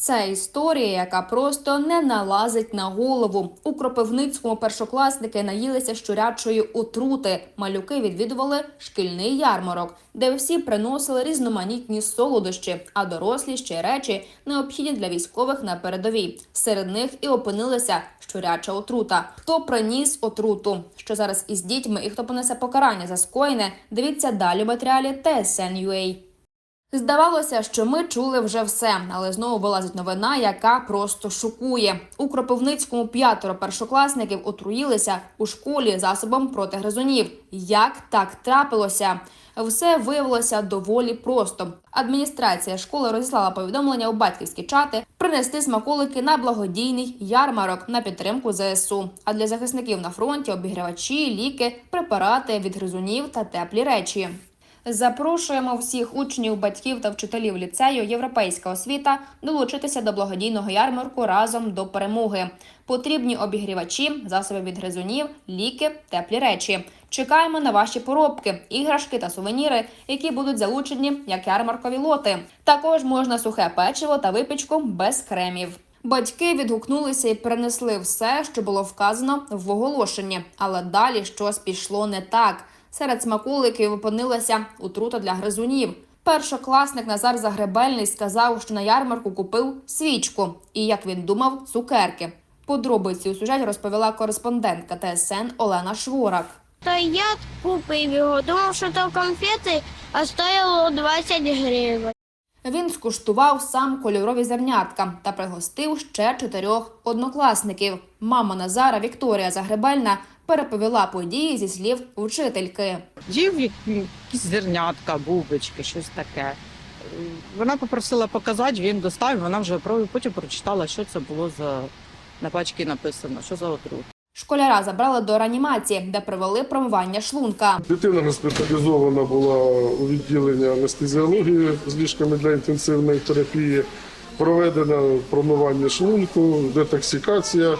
Це історія, яка просто не налазить на голову. У Кропивницькому першокласники наїлися щурячої отрути. Малюки відвідували шкільний ярмарок, де всі приносили різноманітні солодощі, а дорослі ще речі необхідні для військових на передовій. Серед них і опинилася щуряча отрута. Хто приніс отруту? Що зараз із дітьми і хто понесе покарання за скоєне? Дивіться далі в матеріалі TSN.ua. Здавалося, що ми чули вже все, але знову вилазить новина, яка просто шокує. У Кропивницькому п'ятеро першокласників отруїлися у школі засобом проти гризунів. Як так трапилося? Все виявилося доволі просто. Адміністрація школи розіслала повідомлення у батьківські чати принести смаколики на благодійний ярмарок на підтримку ЗСУ. А для захисників на фронті обігрівачі, ліки, препарати від гризунів та теплі речі. Запрошуємо всіх учнів, батьків та вчителів ліцею Європейська освіта долучитися до благодійного ярмарку разом до перемоги. Потрібні обігрівачі, засоби від гризунів, ліки, теплі речі. Чекаємо на ваші поробки, іграшки та сувеніри, які будуть залучені як ярмаркові лоти. Також можна сухе печиво та випічку без кремів. Батьки відгукнулися і перенесли все, що було вказано в оголошенні, але далі щось пішло не так. Серед смаколиків опинилася отрута для гризунів. Першокласник Назар Загребельний сказав, що на ярмарку купив свічку і, як він думав, цукерки. Подробиці у сюжеті розповіла кореспондентка ТСН Олена Шворак. Та я купив його, думав, що то конфети, а стояло 20 гривень. Він скуштував сам кольорові зернятка та пригостив ще чотирьох однокласників. Мама Назара Вікторія Загребельна переповіла події зі слів вчительки. Їв як- якісь зернятка, бубочки, щось таке. Вона попросила показати, він достав, вона вже про- потім прочитала, що це було за на пачці написано, що за отрут. Школяра забрали до реанімації, де провели промивання шлунка. Дитина госпіталізована була у відділенні анестезіології з ліжками для інтенсивної терапії. Проведено промивання шлунку, детоксикація.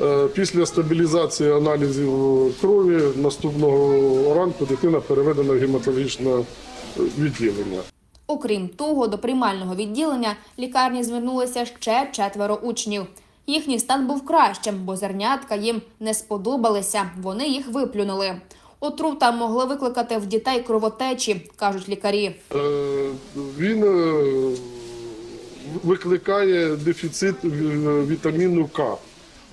Е, Після стабілізації аналізів крові наступного ранку дитина переведена в гематологічне відділення. Окрім того, до приймального відділення лікарні звернулися ще четверо учнів. Їхній стан був кращим, бо зернятка їм не сподобалися. Вони їх виплюнули. Отрута могли викликати в дітей кровотечі, кажуть лікарі. Е, Він е, викликає дефіцит вітаміну К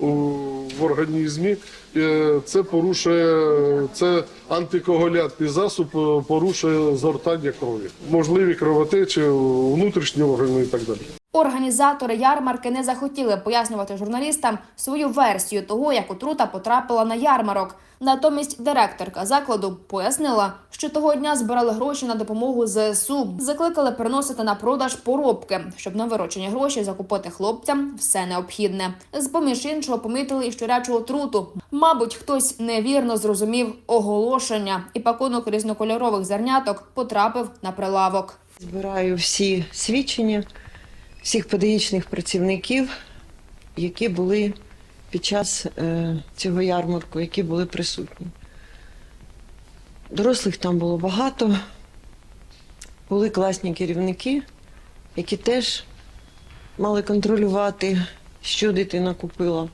в організмі. Е, Це порушує це антикоагулянтний засоб, е, порушує згортання крові, можливі кровотечі, внутрішні органи і так далі. Організатори ярмарки не захотіли пояснювати журналістам свою версію того, як отрута потрапила на ярмарок. Натомість директорка закладу пояснила, що того дня збирали гроші на допомогу ЗСУ. Закликали приносити на продаж поробки, щоб на виручені гроші закупити хлопцям все необхідне. З поміж іншого помітили і щурячу отруту. Мабуть, хтось невірно зрозумів оголошення, і пакунок різнокольорових зерняток потрапив на прилавок. Збираю всі свідчення всіх педагогічних працівників, які були під час е, цього ярмарку, які були присутні. Дорослих там було багато, були класні керівники, які теж мали контролювати, що дитина купила.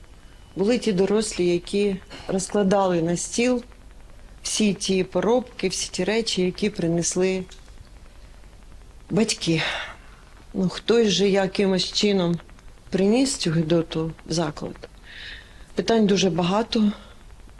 Були ті дорослі, які розкладали на стіл всі ті поробки, всі ті речі, які принесли батьки. Ну, хтось же якимось чином приніс цю гидоту в заклад. Питань дуже багато.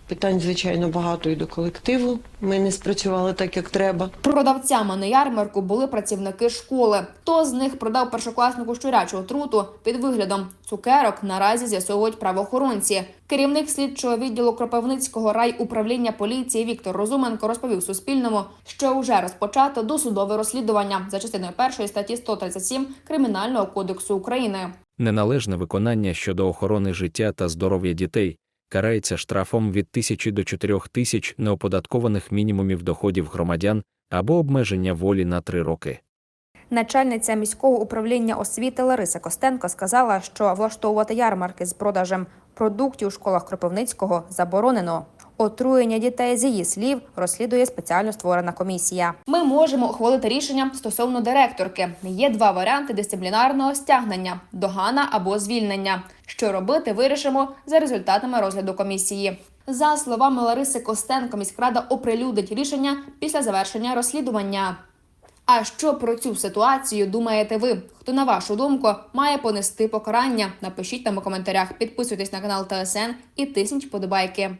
Питань, звичайно, багато і до колективу. Ми не спрацювали так, як треба. Продавцями на ярмарку були працівники школи. Хто з них продав першокласнику щурячу отруту під виглядом цукерок, наразі з'ясовують правоохоронці. Керівник слідчого відділу Кропивницького райуправління поліції Віктор Розуменко розповів Суспільному, що вже розпочато досудове розслідування за частиною першої статті 137 Кримінального кодексу України. Неналежне виконання щодо охорони життя та здоров'я дітей карається штрафом від 1000 до 4000 неоподаткованих мінімумів доходів громадян або обмеження волі на три роки. Начальниця міського управління освіти Лариса Костенко сказала, що влаштовувати ярмарки з продажем продуктів у школах Кропивницького заборонено. Отруєння дітей з її слів розслідує спеціально створена комісія. Ми можемо ухвалити рішення стосовно директорки. Є два варіанти дисциплінарного стягнення: догана або звільнення. Що робити, вирішимо за результатами розгляду комісії. За словами Лариси Костенко, міськрада оприлюдить рішення після завершення розслідування. А що про цю ситуацію думаєте ви? Хто на вашу думку має понести покарання? Напишіть нам у коментарях, підписуйтесь на канал ТСН і тисніть вподобайки.